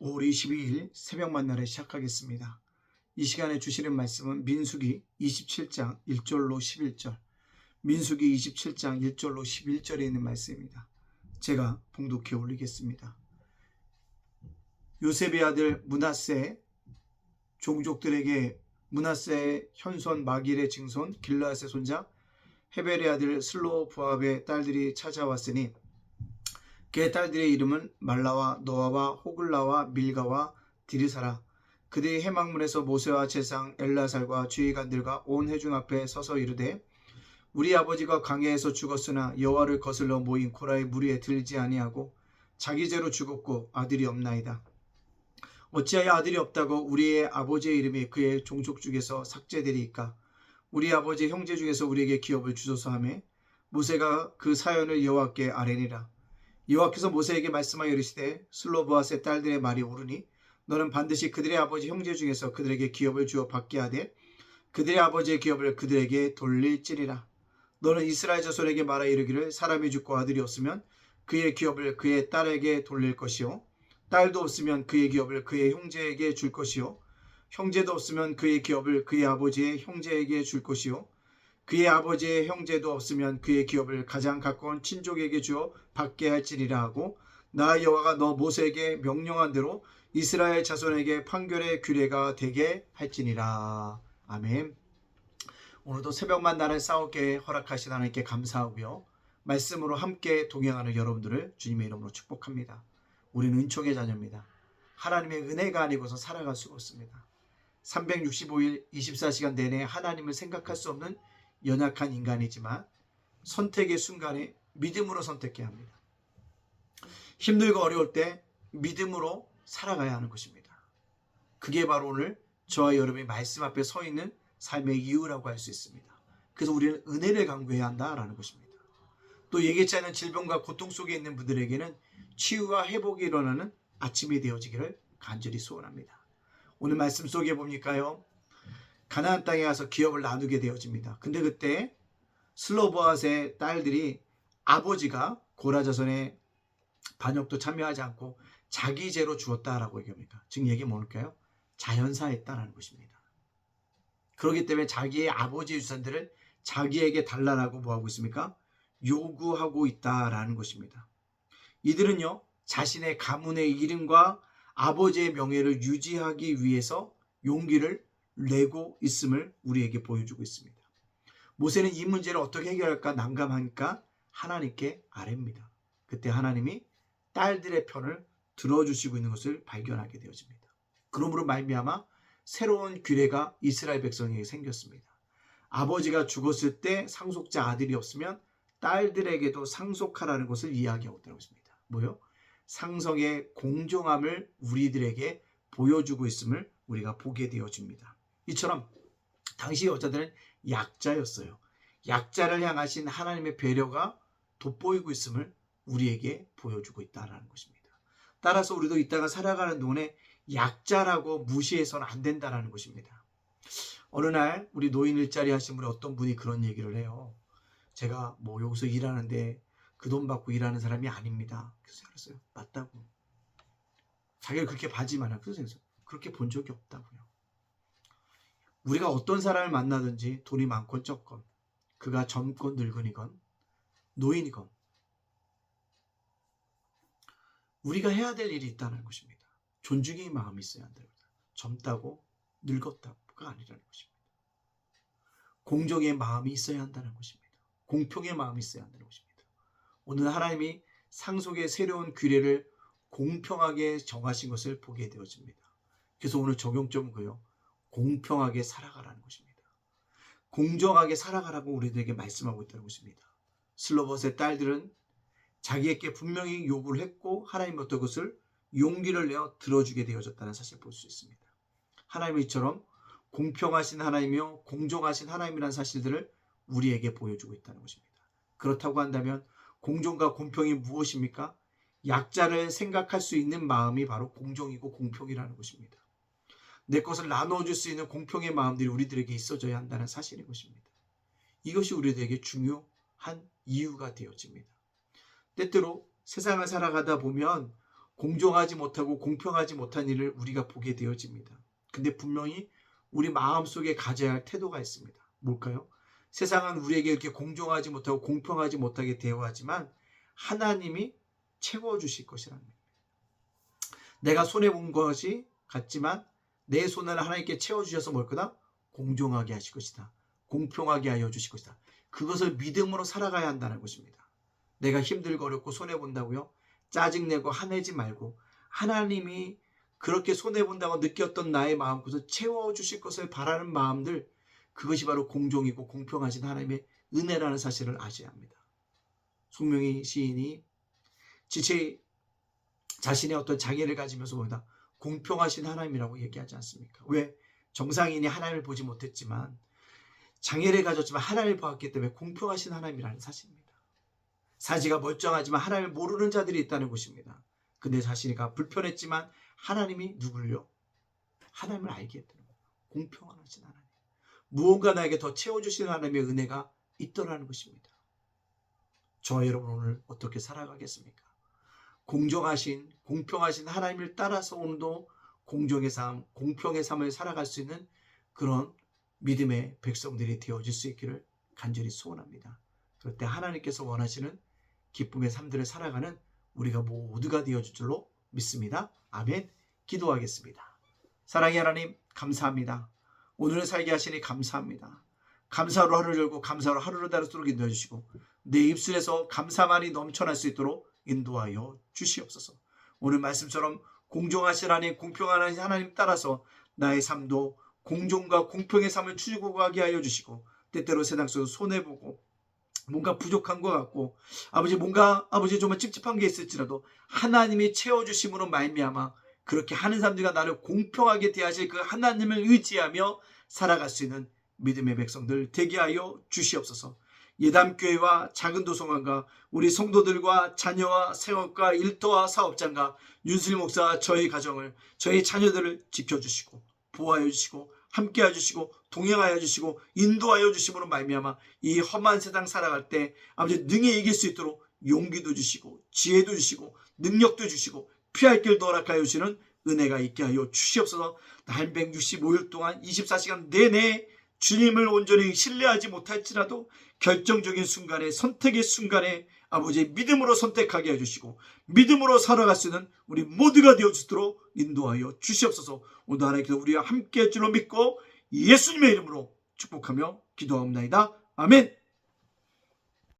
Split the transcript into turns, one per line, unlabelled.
5월 22일 새벽 만나를 시작하겠습니다. 이 시간에 주시는 말씀은 민수기 27장 1절로 11절, 민수기 27장 1절로 11절에 있는 말씀입니다. 제가 봉독해 올리겠습니다. 요셉의 아들 문하세 종족들에게 문하세의 현손 마길의 증손 길라앗의 손자 헤벨의 아들 슬로부압의 딸들이 찾아왔으니 그의 딸들의 이름은 말라와 노아와 호글라와 밀가와 디르사라 그들이 해망문에서 모세와 제상 엘라살과 주의관들과 온 회중 앞에 서서 이르되 우리 아버지가 광야에서 죽었으나 여호와를 거슬러 모인 코라의 무리에 들지 아니하고 자기 죄로 죽었고 아들이 없나이다. 어찌하여 아들이 없다고 우리의 아버지의 이름이 그의 종족 중에서 삭제되리이까? 우리 아버지 형제 중에서 우리에게 기업을 주소서 하매 모세가 그 사연을 여호와께 아뢰니라. 여호와께서 모세에게 말씀하여 이르시되 슬로브아스의 딸들의 말이 옳으니 너는 반드시 그들의 아버지 형제 중에서 그들에게 기업을 주어 받게 하되 그들의 아버지의 기업을 그들에게 돌릴지니라. 너는 이스라엘 자손에게 말하 이르기를 사람이 죽고 아들이 없으면 그의 기업을 그의 딸에게 돌릴 것이요 딸도 없으면 그의 기업을 그의 형제에게 줄 것이요 형제도 없으면 그의 기업을 그의 아버지의 형제에게 줄 것이요 그의 아버지의 형제도 없으면 그의 기업을 가장 가까운 친족에게 주어 받게 할지니라 하고 나 여호와가 너 모세에게 명령한 대로 이스라엘 자손에게 판결의 규례가 되게 할지니라 아멘. 오늘도 새벽만 나를 싸우게 허락하신 하나님께 감사하고요. 말씀으로 함께 동행하는 여러분들을 주님의 이름으로 축복합니다. 우리는 은총의 자녀입니다. 하나님의 은혜가 아니고서 살아갈 수가 없습니다. 365일 24시간 내내 하나님을 생각할 수 없는 연약한 인간이지만 선택의 순간에 믿음으로 선택해야 합니다. 힘들고 어려울 때 믿음으로 살아가야 하는 것입니다. 그게 바로 오늘 저와 여러분이 말씀 앞에 서 있는 삶의 이유라고 할 수 있습니다. 그래서 우리는 은혜를 강구해야 한다라는 것입니다. 또 예기치 않은 질병과 고통 속에 있는 분들에게는 치유와 회복이 일어나는 아침이 되어지기를 간절히 소원합니다. 오늘 말씀 속에 보니까요. 가나안 땅에 가서 기업을 나누게 되어집니다. 근데 그때 슬로보아스의 딸들이 아버지가 고라자손의 반역도 참여하지 않고 자기 죄로 주었다라고 얘기합니다. 지금 얘기 뭘까요? 자연사했다라는 것입니다. 그렇기 때문에 자기의 아버지의 유산들을 자기에게 달라라고 뭐하고 있습니까? 요구하고 있다라는 것입니다. 이들은요, 자신의 가문의 이름과 아버지의 명예를 유지하기 위해서 용기를 내고 있음을 우리에게 보여주고 있습니다. 모세는 이 문제를 어떻게 해결할까 난감하니까 하나님께 아뢰입니다. 그때 하나님이 딸들의 편을 들어주시고 있는 것을 발견하게 되어집니다. 그러므로 말미암아 새로운 규례가 이스라엘 백성에게 생겼습니다. 아버지가 죽었을 때 상속자 아들이 없으면 딸들에게도 상속하라는 것을 이야기하고 했습니다. 뭐요? 상성의 공정함을 우리들에게 보여주고 있음을 우리가 보게 되어집니다. 이처럼 당시 여자들은 약자였어요. 약자를 향하신 하나님의 배려가 돋보이고 있음을 우리에게 보여주고 있다는 것입니다. 따라서 우리도 이따가 살아가는 동안에 약자라고 무시해서는 안 된다는 것입니다. 어느 날 우리 노인 일자리 하신 분이 어떤 분이 그런 얘기를 해요. 제가 뭐 여기서 일하는데 그 돈 받고 일하는 사람이 아닙니다. 그래서 알았어요. 맞다고. 자기를 그렇게 봐지만 하 그래서 그렇게 본 적이 없다고요. 우리가 어떤 사람을 만나든지 돈이 많건 적건 그가 젊건 늙은이건 노인이건 우리가 해야 될 일이 있다는 것입니다. 존중의 마음이 있어야 한다는 거죠. 젊다고 늙었다가 아니라는 것입니다. 공정의 마음이 있어야 한다는 것입니다. 공평의 마음이 있어야 한다는 것입니다. 오늘 하나님이 상속의 새로운 규례를 공평하게 정하신 것을 보게 되어집니다. 그래서 오늘 적용점은 그요. 공평하게 살아가라는 것입니다. 공정하게 살아가라고 우리들에게 말씀하고 있다는 것입니다. 슬로버스의 딸들은 자기에게 분명히 요구를 했고 하나님부터 그것을 용기를 내어 들어주게 되어졌다는 사실을 볼 수 있습니다. 하나님이 이처럼 공평하신 하나님이며 공정하신 하나님이라는 사실들을 우리에게 보여주고 있다는 것입니다. 그렇다고 한다면 공정과 공평이 무엇입니까? 약자를 생각할 수 있는 마음이 바로 공정이고 공평이라는 것입니다. 내 것을 나눠줄 수 있는 공평의 마음들이 우리들에게 있어져야 한다는 사실인 것입니다. 이것이 우리들에게 중요한 이유가 되어집니다. 때때로 세상을 살아가다 보면 공정하지 못하고 공평하지 못한 일을 우리가 보게 되어집니다. 근데 분명히 우리 마음속에 가져야 할 태도가 있습니다. 뭘까요? 세상은 우리에게 이렇게 공정하지 못하고 공평하지 못하게 대우하지만 하나님이 채워주실 것이라는 겁니다. 내가 손해본 것이 같지만 내 손을 하나님께 채워주셔서 뭘 거다? 공정하게 하실 것이다. 공평하게 하여 주실 것이다. 그것을 믿음으로 살아가야 한다는 것입니다. 내가 힘들고 어렵고 손해본다고요? 짜증내고 화내지 말고 하나님이 그렇게 손해본다고 느꼈던 나의 마음 그것을 채워주실 것을 바라는 마음들 그것이 바로 공정이고 공평하신 하나님의 은혜라는 사실을 아셔야 합니다. 송명희 시인이 지체 자신의 어떤 장애를 가지면서 뭐다 공평하신 하나님이라고 얘기하지 않습니까? 왜 정상인이 하나님을 보지 못했지만 장애를 가졌지만 하나님을 보았기 때문에 공평하신 하나님이라는 사실입니다. 사지가 멀쩡하지만 하나님을 모르는 자들이 있다는 것입니다. 근데 자신이가 불편했지만 하나님이 누굴요? 하나님을 알게 했다는 거예요. 공평하신 하나님. 무언가 나에게 더 채워주시는 하나님의 은혜가 있더라는 것입니다. 저와 여러분 오늘 어떻게 살아가겠습니까? 공정하신 공평하신 하나님을 따라서 오늘도 공정의 삶, 공평의 삶을 살아갈 수 있는 그런 믿음의 백성들이 되어질 수 있기를 간절히 소원합니다. 그럴 때 하나님께서 원하시는 기쁨의 삶들을 살아가는 우리가 모두가 되어줄 줄로 믿습니다. 아멘. 기도하겠습니다. 사랑의 하나님 감사합니다. 오늘을 살게 하시니 감사합니다. 감사로 하루를 열고 감사로 하루를 다르도록 인도해 주시고 내 입술에서 감사만이 넘쳐날 수 있도록 인도하여 주시옵소서. 오늘 말씀처럼 하나님, 공평한 하나님 따라서 나의 삶도 공정과 공평의 삶을 추구하게 고하게 하여 주시고 때때로 세상 속에서 손해보고 뭔가 부족한 것 같고 아버지 뭔가 아버지 정말 찝찝한 게 있을지라도 하나님이 채워주심으로 말미암아 그렇게 하는 사람들과 나를 공평하게 대하실 그 하나님을 의지하며 살아갈 수 있는 믿음의 백성들 되게 하여 주시옵소서. 예담교회와 작은 도성관과 우리 성도들과 자녀와 생업과 일터와 사업장과 윤슬 목사와 저희 가정을 저희 자녀들을 지켜주시고 보호하여 주시고 함께하여 주시고 동행하여 주시고 인도하여 주심으로 말미암아 이 험한 세상 살아갈 때 아버지 능히 이길 수 있도록 용기도 주시고 지혜도 주시고 능력도 주시고 피할 길도 허락하여 주시는 은혜가 있게 하여 주시옵소서. 날 165일 동안 24시간 내내 주님을 온전히 신뢰하지 못할지라도 결정적인 순간에 선택의 순간에 아버지 믿음으로 선택하게 해주시고 믿음으로 살아갈 수 있는 우리 모두가 되어주도록 인도하여 주시옵소서 오늘 하나님께서 우리와 함께 할 줄로 믿고 예수님의 이름으로 축복하며 기도하옵나이다. 아멘